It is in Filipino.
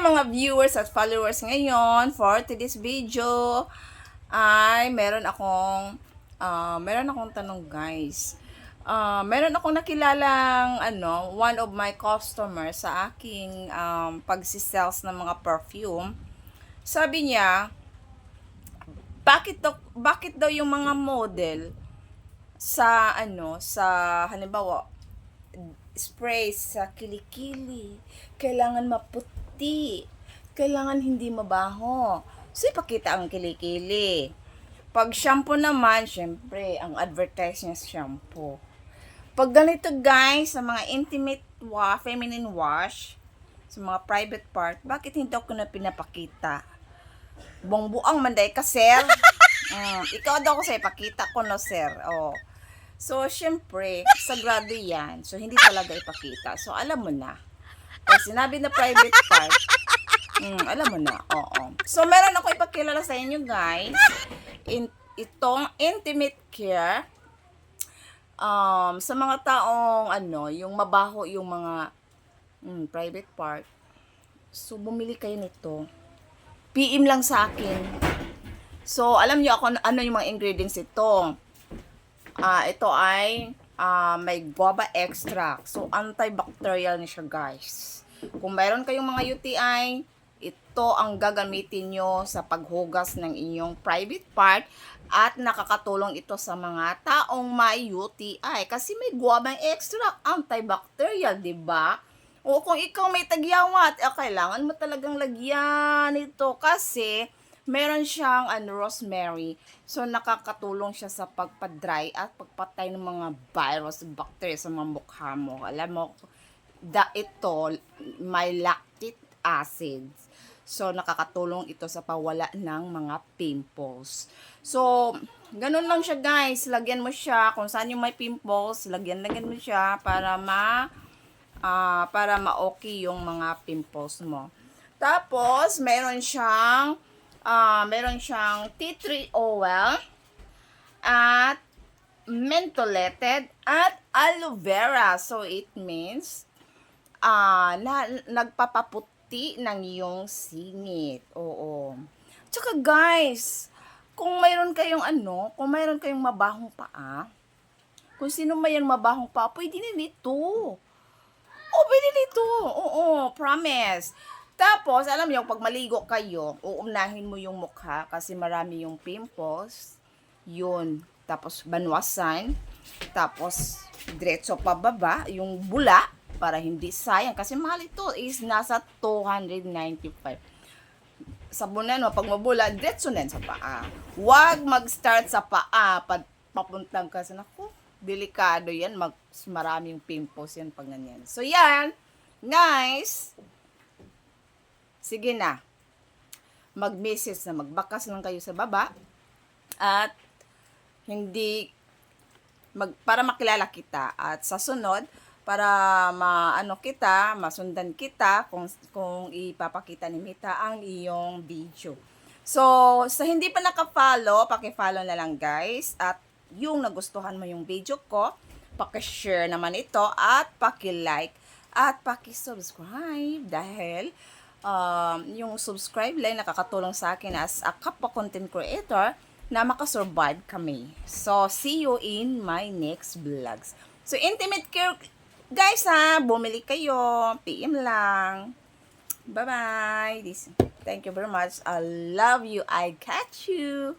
mga viewers at followers ngayon for today's video ay meron akong ah, meron akong tanong guys. Ah, meron akong nakilalang ano, one of my customers sa aking um, pagsisales ng mga perfume. Sabi niya, bakit daw, bakit daw yung mga model sa ano, sa halimbawa spray sa kilikili. Kailangan maputi. Kailangan hindi mabaho. So, ipakita ang kilikili. Pag shampoo naman, syempre, ang advertise niya shampoo. Pag ganito guys, sa mga intimate wa feminine wash, sa mga private part, bakit hindi ako na pinapakita? Bongbuang manday ka, sir. Mm, ikaw daw ko sa ipakita ko, no, sir. Oh. So, syempre, sagrado yan. So, hindi talaga ipakita. So, alam mo na. Pag sinabi na private part, mm, alam mo na. Oo. So, meron ako ipakilala sa inyo, guys. In, itong intimate care um, sa mga taong, ano, yung mabaho yung mga mm, private part. So, bumili kayo nito. PM lang sa akin. So, alam niyo ako ano yung mga ingredients ito. Ah, ito ay ah, may guava extract. So, antibacterial na siya, guys. Kung mayroon kayong mga UTI, ito ang gagamitin nyo sa paghugas ng inyong private part at nakakatulong ito sa mga taong may UTI kasi may guava extract, antibacterial, 'di ba? O kung ikaw may tagyawat, eh, kailangan mo talagang lagyan ito kasi meron siyang ano, rosemary. So, nakakatulong siya sa pagpa-dry at pagpatay ng mga virus, bacteria sa mga mukha mo. Alam mo, da, ito, may lactic acids. So, nakakatulong ito sa pawala ng mga pimples. So, ganun lang siya guys. Lagyan mo siya kung saan yung may pimples, lagyan-lagyan mo siya para ma ah, para ma-okay yung mga pimples mo. Tapos, meron siyang ah, meron siyang tea tree oil at mentholated at aloe vera. So, it means ah na, nagpapaputi ng iyong singit. Oo. Tsaka guys, kung mayroon kayong ano, kung mayroon kayong mabahong paa, kung sino may yan mabahong paa, pwede na nito. Oh, pwede nito. Oo, promise. Tapos, alam niyo, pag maligo kayo, uunahin mo yung mukha kasi marami yung pimples. Yun. Tapos, banwasan. Tapos, diretso pababa, yung bula, para hindi sayang. Kasi mahal ito is nasa 295 sabunan mo, pag mabula, diretso na sa paa. Huwag mag-start sa paa, pag papuntang ka sa, naku, delikado yan, mag, maraming pimples yan pag ganyan. So, yan, guys, sige na, mag-message na, magbakas lang kayo sa baba, at hindi, mag, para makilala kita, at sa sunod, para maano kita, masundan kita kung kung ipapakita ni Mita ang iyong video. So, sa hindi pa naka-follow, paki-follow na lang guys. At yung nagustuhan mo yung video ko, paki-share naman ito at paki-like at paki-subscribe. Dahil um, yung subscribe lang nakakatulong sa akin as a kapwa content creator na makasurvive kami. So, see you in my next vlogs. So, intimate care Guys ha, bumili kayo. PM lang. Bye-bye. This, thank you very much. I love you. I catch you.